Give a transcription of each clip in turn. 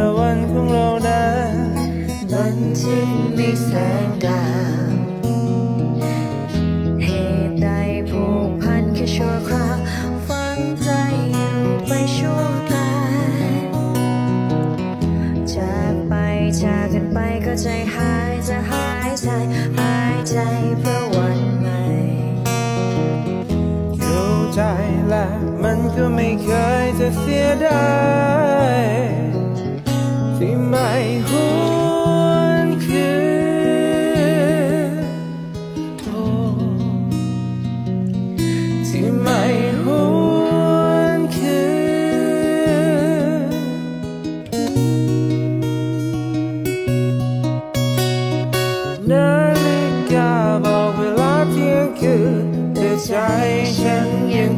ละวันของเรานั้นบันทึกในแสงดาวเหตุใดผูกพันแค่ชั่วคราวฝังใจอยู่ไปชั่วกาลจากไปจากกันไปก็ใจหายจะหายใจหายใจเพื่อวันใหม่เข้ใจและมันก็ไม่เคยจะเสียดาย นาฬิกาบอกเวลาเที่ยงคืนแต่ใจฉันยัง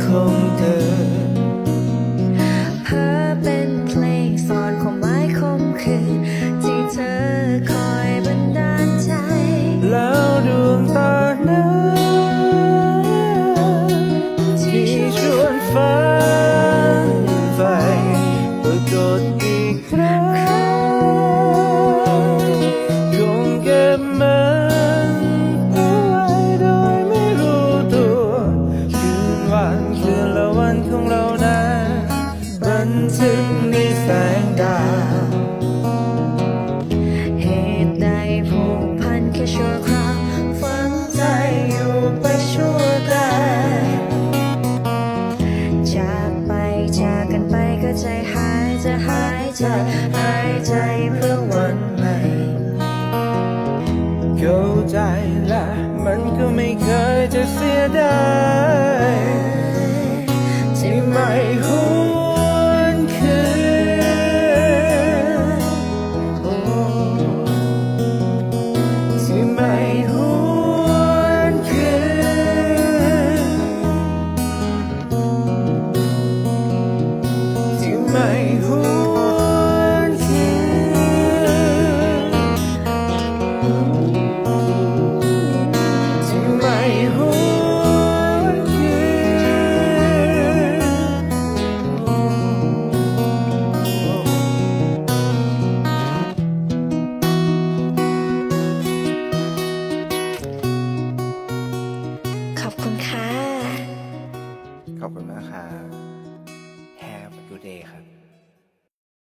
หายใจเพื่อวันใหม่เข้าใจละมันก็ไม่เคยจะเสียดายที่ไม่หู อบคุณค่ะ ขอบคุณมากครับ Have a good day ครับ